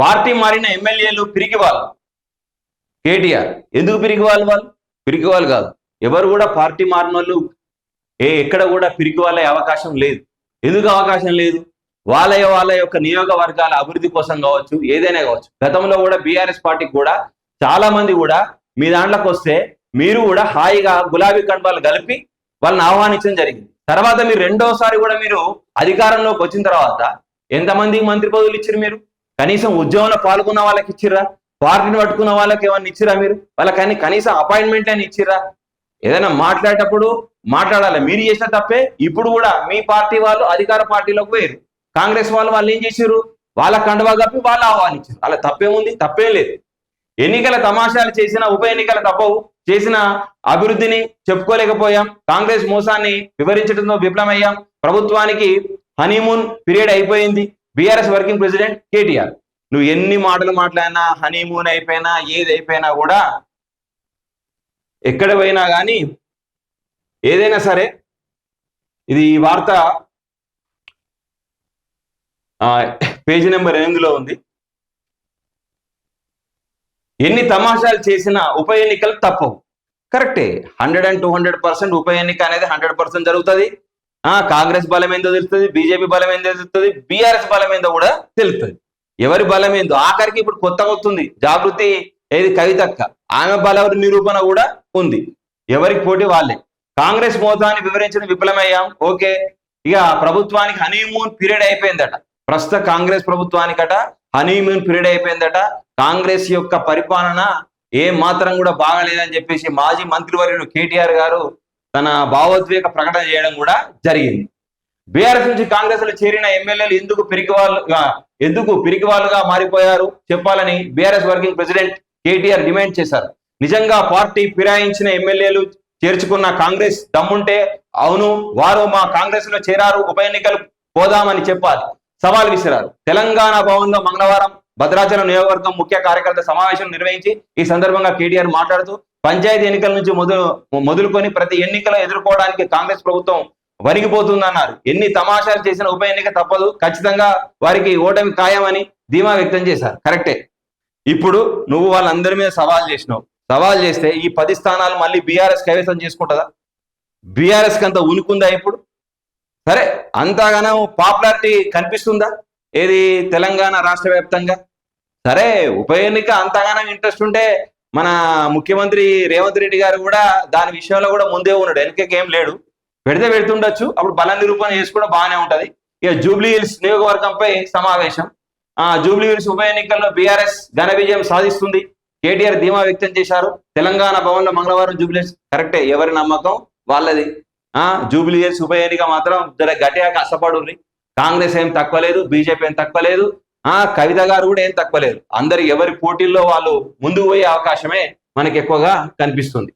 Party మారిన ఎమ్మెల్యేలు పిరికి వాళ్ళు కేటీఆర్ ఎందుకు పిరికి వాళ్ళు? వాళ్ళు పిరికి వాళ్ళు కాదు. ఎవరు కూడా పార్టీ మారిన వాళ్ళు ఏ ఎక్కడ కూడా పిరికి వాళ్ళే అవకాశం లేదు. ఎందుకు అవకాశం లేదు? వాళ్ళ వాళ్ళ యొక్క నియోగవర్గాల అభివృద్ధి కోసం కావచ్చు ఏదైనా కావచ్చు. గతంలో కూడా బీఆర్ఎస్ పార్టీకి కూడా చాలా మంది కూడా మీ దాంట్లోకి వస్తే మీరు కూడా హాయిగా గులాబీ కండువాలు కలిపి వాళ్ళని ఆహ్వానించడం జరిగింది. తర్వాత మీరు రెండోసారి కూడా మీరు అధికారంలోకి వచ్చిన తర్వాత ఎంతమందికి మంత్రి పదవులు ఇచ్చారు మీరు? కనీసం ఉద్యోగంలో పాల్గొన్న వాళ్ళకి ఇచ్చిర్రా? పార్టీని పట్టుకున్న వాళ్ళకి ఏమన్నా ఇచ్చిరా మీరు? వాళ్ళకని కనీసం అపాయింట్మెంట్ అని ఇచ్చిర్రా? ఏదైనా మాట్లాడేటప్పుడు మాట్లాడాలి. మీరు చేసిన తప్పే. ఇప్పుడు కూడా మీ పార్టీ వాళ్ళు అధికార పార్టీలోకి పోయారు కాంగ్రెస్ వాళ్ళు వాళ్ళు ఏం చేశారు వాళ్ళ కండువా కప్పి వాళ్ళు ఆహ్వానించారు అలా తప్పేముంది? తప్పేం లేదు. ఎన్నికల తమాషాలు చేసిన ఉప ఎన్నికల తప్పవు. చేసిన అభివృద్ధిని చెప్పుకోలేకపోయాం. కాంగ్రెస్ మోసాన్ని వివరించడంతో విఫలమయ్యాం. ప్రభుత్వానికి హనీమూన్ పీరియడ్ అయిపోయింది. బీఆర్ఎస్ వర్కింగ్ ప్రెసిడెంట్ కేటీఆర్ నువ్వు ఎన్ని మాటలు మాట్లాడినా హనీమూన్ అయిపోయినా ఏది అయిపోయినా కూడా ఎక్కడ పోయినా కానీ ఏదైనా సరే ఇది ఈ వార్త పేజీ నెంబర్ ఎనిమిదిలో ఉంది. ఎన్ని తమాషాలు చేసినా ఉప ఎన్నికలు తప్పవు. కరెక్టే. Hundred and two hundred percent ఉప ఎన్నిక అనేది హండ్రెడ్ పర్సెంట్ జరుగుతుంది. ఆ కాంగ్రెస్ బలం ఏందో తెలుస్తుంది బీజేపీ బలం ఏందో తెలుస్తుంది బీఆర్ఎస్ బలం ఏందో కూడా తెలుస్తుంది. ఎవరి బలం ఏందో ఆఖరికి ఇప్పుడు కొత్తగా వస్తుంది జాగృతి ఏది? కవితక్క. ఆమె బలవరి నిరూపణ కూడా ఉంది. ఎవరికి పోటీ? వాళ్ళే. కాంగ్రెస్ మోతాన్ని వివరించిన విఫలమయ్యాం. ఓకే. ఇక ప్రభుత్వానికి హనీమూన్ పీరియడ్ అయిపోయిందట. ప్రస్తుత కాంగ్రెస్ ప్రభుత్వానికట హనీమూన్ పీరియడ్ అయిపోయిందట. కాంగ్రెస్ యొక్క పరిపాలన ఏ మాత్రం కూడా బాగాలేదని చెప్పేసి మాజీ మంత్రివర్యులు కేటీఆర్ గారు తన భావోద్వేగ ప్రకటన చేయడం కూడా జరిగింది. బీఆర్ఎస్ నుంచి కాంగ్రెస్లో చేరిన ఎమ్మెల్యేలు ఎందుకు పిరికి వాళ్ళుగా ఎందుకు పిరికి వాళ్ళుగా మారిపోయారు? చెప్పాలని BRS working president KTR demand చేశారు. నిజంగా పార్టీ ఫిరాయించిన ఎమ్మెల్యేలు చేర్చుకున్న కాంగ్రెస్ దమ్ముంటే అవును వారు మా కాంగ్రెస్లో చేరారు ఉప ఎన్నికలు పోదామని చెప్పాలి. సవాల్ విసిరారు. తెలంగాణ భవన్లో మంగళవారం భద్రాచలం నియోజకవర్గం ముఖ్య కార్యకర్త సమావేశం నిర్వహించి ఈ సందర్భంగా కేటీఆర్ మాట్లాడుతూ పంచాయతీ ఎన్నికల నుంచి మొదలు మొదలుకొని ప్రతి ఎన్నికలు ఎదుర్కోవడానికి కాంగ్రెస్ ప్రభుత్వం వణిగిపోతుందన్నారు. ఎన్ని తమాషాలు చేసిన ఉప ఎన్నిక తప్పదు. ఖచ్చితంగా వారికి ఓటమి ఖాయమని ధీమా వ్యక్తం చేశారు. కరెక్టే. ఇప్పుడు నువ్వు వాళ్ళందరి మీద సవాల్ చేసినావు. సవాల్ చేస్తే ఈ పది స్థానాలు మళ్ళీ బీఆర్ఎస్ కైవసం చేసుకుంటుందా? బీఆర్ఎస్కి అంత ఉనుకుందా ఇప్పుడు? సరే అంతగానో పాపులారిటీ కనిపిస్తుందా? ఏది తెలంగాణ రాష్ట్ర వ్యాప్తంగా? సరే ఉప ఎన్నిక అంతగానో ఇంట్రెస్ట్ ఉంటే మన ముఖ్యమంత్రి రేవంత్ రెడ్డి గారు కూడా దాని విషయంలో కూడా ముందే ఉన్నాడు. వెనకకి ఏం లేడు. పెడితే పెడుతుండొచ్చు. అప్పుడు బల నిరూపణ చేసి కూడా బాగానే ఉంటది. ఇక జూబ్లీ హిల్స్ నియోజకవర్గంపై సమావేశం. ఆ జూబ్లీ హిల్స్ ఉప ఎన్నికల్లో బీఆర్ఎస్ ఘన విజయం సాధిస్తుంది. కేటీఆర్ ధీమా వ్యక్తం చేశారు. తెలంగాణ భవన్లో మంగళవారం జూబ్లీ హిల్స్ కరెక్టే ఎవరి నమ్మకం? వాళ్ళది. ఆ జూబ్లీ హిల్స్ ఉప ఎన్నిక మాత్రం జర గట్టిగా కష్టపడుర్రి. కాంగ్రెస్ ఏం తక్కువ లేదు బీజేపీ ఏం తక్కువ లేదు. ఆ కవిత గారు కూడా ఏం తక్కువ లేదు అందరు ఎవరి పోటీల్లో వాళ్ళు ముందుకు పోయే అవకాశమే మనకి ఎక్కువగా కనిపిస్తుంది.